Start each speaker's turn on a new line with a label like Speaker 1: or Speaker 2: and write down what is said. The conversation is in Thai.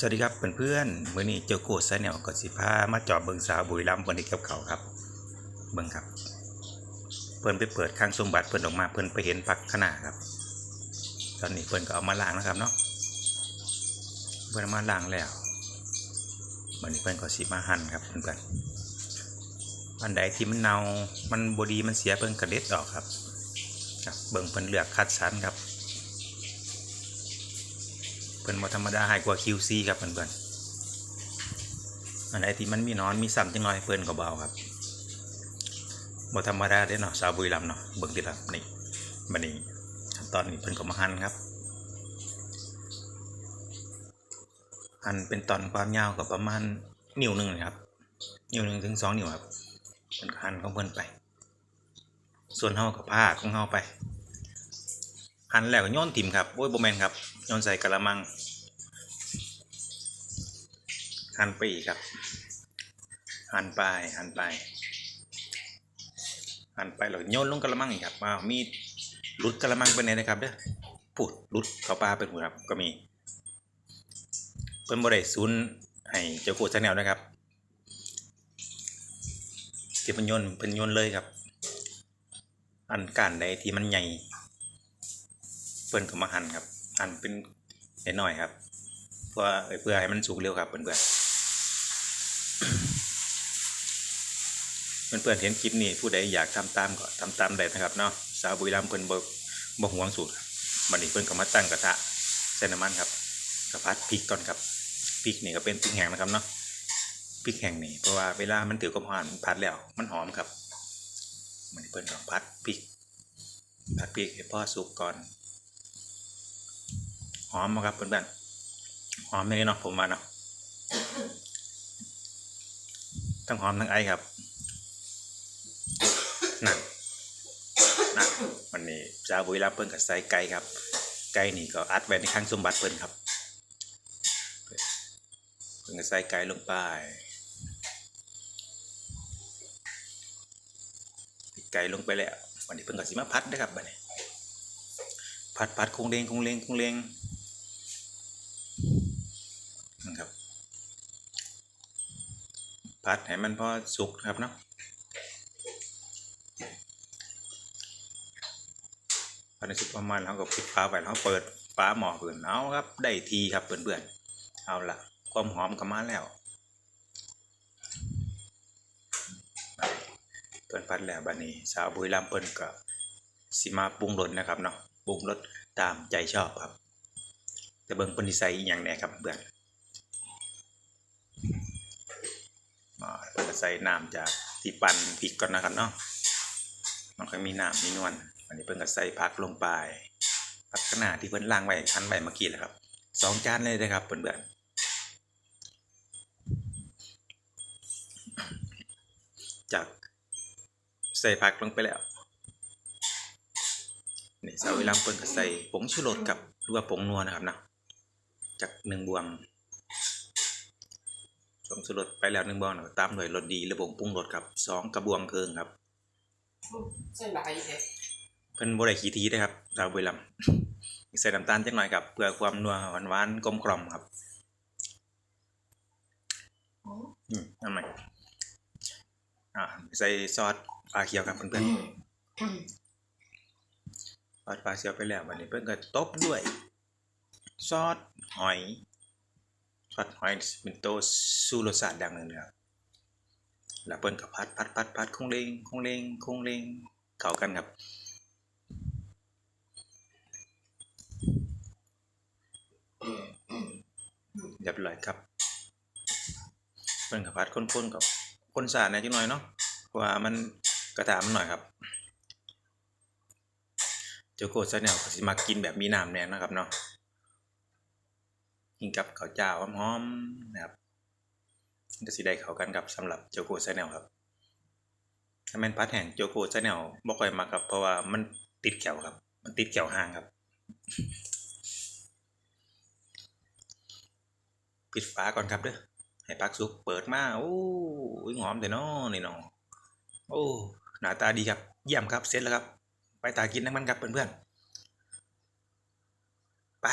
Speaker 1: สวัสดีครับเพื่อนๆมื้อนี้เจ้าโคตรไซแนวก็สิพามาจอบเบิงสาวบุรีรัมย์บนที่เก็บเขาครับ เบิงครับ เพิ่อนไปเปิดข้างสมบัติเพิ่อนออกมาเพิ่อนไปเห็นพักขนาครับ ตอนนี้เพิ่อนก็เอามาล้างนะครับเนาะเพิ่อามาล้างแล้ววันนี้เพิ่อนก็สิมาหั่นครับเพื่อนๆอันใดที่มันเน่ามันบดีมันเสียเพิ่อนกระเด็ดออกครับครับเบิงเพิ่อนเลือกคัดสรรครับ พิ่นบ่ธรรมดาให้กว่า QC ครับเพื่อนๆอันไหนที่มันมีนอนมีซ้ำจังน้อยเพิ่นก็เบาครับบ่ธรรมดาเด้เนาะสาวบุรีรัมย์เนาะเบิ่งติละนี่บัดนี้ขั้นตอนนี้เพิ่นก็มาหั่นครับหั่นเป็นตอนความยาวก็ประมาณนิ้วหนึงนะครับนิ้วหนึงถึงสองนิ้วครับเพิ่นก็หั่นของเพิ่นไป ส่วนเฮาก็พาของเฮาไปหั่นแล้วก็โยนถิ่มครับโอ้ยบ่แม่นครับโยนใส่กะละมัง หันไปอีกครับ หันไปหันไป หันไปแล้วโยนลงกะละมังอีกครับอ้ามีหลุดกะละมังไปไหนนะครับเด้อพูดลุดเขาปลาเป็นหัวครับก็มีเพิ่นบ่ได้ซูนให้เจ้าโคชแนลนะครับที่เพิ่นโยนเพิ่นโยนเลยครับ อันการใดที่มันใหญ่เพิ่นก็มาหั่นครับหั่นเป็นน้อยครับ เพื่อเพื่อให้มันสุกเร็วครับเพื่อนๆ เพื่อนๆเห็นคลิปนี้ผู้ใดอยากทำตามก็ทำตามได้นะครับเนาะสาวบุรีรัมย์เพิ่นบ่บ่หวงสูตรบัดนี้เพิ่นก็มาตั้งกระทะใส่น้ำมันครับกระพัดพริกก่อนครับพริกนี่ก็เป็นพริกแห้งนะครับเนาะพริกแห้งนี่เพราะว่าเวลามันถือความร้อนผัดแล้วมันหอมครับมันนี้เพิ่นก็พัดพริกผัดพริกให้พ่อสุกก่อน หอมครับเพื่อนๆหอมเลยเนาะผมว่าเนาะทั้งหอมทั้งไอครับ นั่นนั่นวันนี้ชาวบุรีรัมย์เพิ่นกับใส่ไก่ครับ ไก่นี่ก็อัดไว้ในข้างสมบัติเพิ่นครับ เพิ่นก็ใส่ไก่ลงไปไก่ลงไปแล้ววันนี้เพิ่นก็สิมาพัดนะครับบัดนี้พัดพัดคงเลงคงเลงคงเลงนะครับ พัดให้มันพอสุกครับเนาะ พัดในสุกประมาณแล้วก็ปิดฝาไว้แล้วเปิดฝาหม้อเพื่อนเอาครับ ได้ทีครับเพื่อนๆเอาละความหอมก็มาแล้วเปิดพัดแล้วบัดนี้ สาวบุรีรัมย์เปิ้นก็สิมาปรุงรสนะครับเนาะปรุงรสตามใจชอบครับ แต่เบิ่งเปิ้นสิใส่อีหยังแหน่ครับเพื่อนอ่าเพิ่นใส่น้ำจากที่ปั่นพริกก่อนนะครับเนาะมันก็มีน้ำมีนวล อันนี้เพิ่นก็ใส่ผักลงไปผักขนาดที่เพิ่นล้างไว้คั้นไว้เมื่อกี้แหละครับสองจานเลยนะครับเพื่อนๆจากใส่ผักลงไปแล้วนี่สาวิลัมเปิ้นก็ใส่ผงชูรสกับหรือว่าผงนัวนะครับนะจากหนึ่งบวงผงชูรสไปแล้วหนึ่งบวงแล้วก็ตามด้วยรสดีหรือผงปรุงรสครับสองกระบวงเคิงครับ
Speaker 2: ใส่หลายแท้
Speaker 1: เพิ่นบ่ได้ขี้ทีนะครับสาววิลัมใส่น้ำตาลจักหน่อยครับเพื่อความนัวหวานหวานๆกลมกล่อมครับ
Speaker 2: อ๋อ
Speaker 1: อืมนั่นไหมอ่าใส่ซอสปลาเขียวครับเพื่อนๆซอสปลาเสียวไปแล้ววันนี้เพิ่นก็ตบด้วย ซอสหอยซอสหอยเป็นโตวสูรสชาติดังหนึ่งนะครับแล้วเพิ่นก็พัดพัดพัดพัดคงเลงคงเลงคงเลงเข้ากันครับ รียบร้อยครับเพิ่นก็พัดข้นๆกับคนสาดหน่อยจังหน่อยเนาะเพราะว่ามันกระทะมันหน่อยครับเจ้าโคชแนลก็สิมากินแบบมีน้ำแน่นะครับเนาะกินกับข้าวเจ้าหอมๆนะครับก็สิได้เข้ากันกับสำหรับเจ้าโคชแนลครับถ้าแม่นพัดแห่งเจ้าโคชแนลบ่ค่อยมาครับ เพราะว่ามันติดแขวครับ มันติดแขวห่างครับ ปิดฝาก่อนครับเด้อให้ปักซุกเปิดมาโอ้ยหอมแต่น้อนี่น้องโอ้หน้าตาดีครับ เยี่ยมครับเสร็จแล้วครับ ไปตากินน้ำมันครับเพื่อนๆไป